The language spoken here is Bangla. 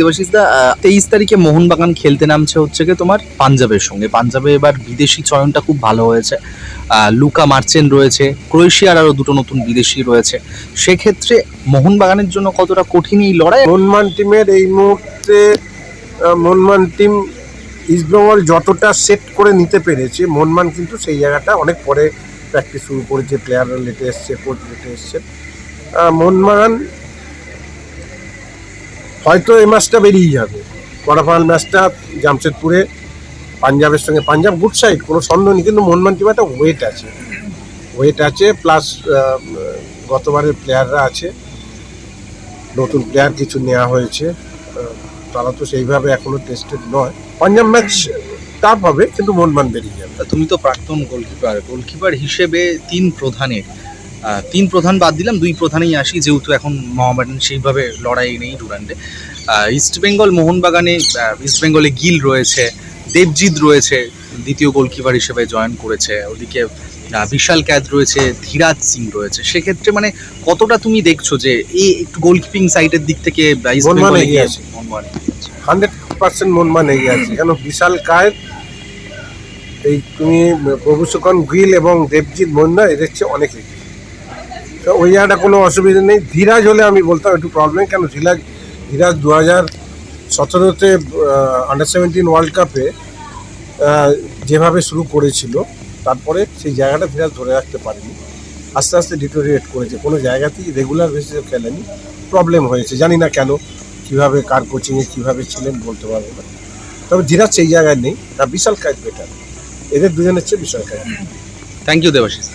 দেবাশিস দা তেইশ তারিখে মোহনবাগান খেলতে নামছে হচ্ছে কি তোমার পাঞ্জাবের সঙ্গে। পাঞ্জাবে এবার বিদেশি চয়নটা খুব ভালো হয়েছে। লুকা মার্চেন রয়েছে ক্রোয়েশিয়ার আরও দুটো নতুন বিদেশি রয়েছে। সেক্ষেত্রে মোহনবাগানের জন্য কতটা কঠিন এই লড়াই? মনমান টিমের এই মুহূর্তে আহ, মনমান টিম ইস্টবেঙ্গল যতটা সেট করে নিতে পেরেছে মনমান কিন্তু সেই জায়গাটা অনেক পরে প্র্যাকটিস শুরু করেছে প্লেয়াররা লেটে এসছে কোচ লেটে এসছে। মোহনবাগান হয়তো এই ম্যাচটা বেরিয়ে যাবে। কোয়ার্টার ফাইনাল ম্যাচটা জামশেদপুরে, পাঞ্জাবের সঙ্গে, পাঞ্জাব গুড সাইড কোনো সন্দেহ নেই, কিন্তু মোহনবাগান টিম একটা ওয়েট আছে। ওয়েট আছে প্লাস গতবারের প্লেয়াররা আছে। নতুন প্লেয়ার কিছু নেওয়া হয়েছে। তারা তো সেইভাবে এখনও টেস্টেড নয়। পাঞ্জাব ম্যাচ টাফ হবে, কিন্তু মনমান বেরিয়ে যাবে। তুমি তো প্রাক্তন গোলকিপার গোলকিপার হিসেবে তিন প্রধানের তিন প্রধান বাদ দিলাম দুই প্রধানেই আসি যেহেতু এখন মোহামেডান সেইভাবে লড়াই নেই ডুরান্ডে ইস্ট বেঙ্গল মোহনবাগানে ইস্ট বেঙ্গলে গিল রয়েছে দেবজিৎ রয়েছে দ্বিতীয় গোলকিপার হিসেবে জয়েন করেছে। ওদিকে বিশাল ক্যাদ রয়েছে ধীরাজ সিং রয়েছে। সেক্ষেত্রে মানে কতটা তুমি দেখছ যে এই একটু গোলকিপিং সাইডের দিক থেকে এগিয়ে আছে। হান্ড্রেড পার্সেন্ট মনমান এগিয়ে আছে। কেন? বিশাল কায়ের এই তুমি প্রভু সুকন গিল এবং দেবজিৎ মন্ডা এদের চেয়ে অনেক এগিয়ে। ওই জায়গাটা কোনো অসুবিধা নেই। ধীরাজ হলে আমি বলতাম, একটু প্রবলেম কেন? ধীরাজ ধীরাজ দু হাজার সতেরোতে আন্ডার সেভেন্টিন ওয়ার্ল্ড কাপে যেভাবে শুরু করেছিল, তারপরে সেই জায়গাটা ধীরাজ ধরে রাখতে পারেনি। আস্তে আস্তে ডিটোরিয়েট করেছে। কোনো জায়গাতেই রেগুলার বেসিসে খেলেনি। প্রবলেম হয়েছে। জানি না কেন, কীভাবে, কার কোচিংয়ে কীভাবে ছিলেন বলতে পারব না। তবে ধীরাজ সেই জায়গায় নেই। তার বিশাল কাজ বেটার এদের দুজনের চেয়ে বিশাল কাজ থ্যাংক ইউ দেবাশিস।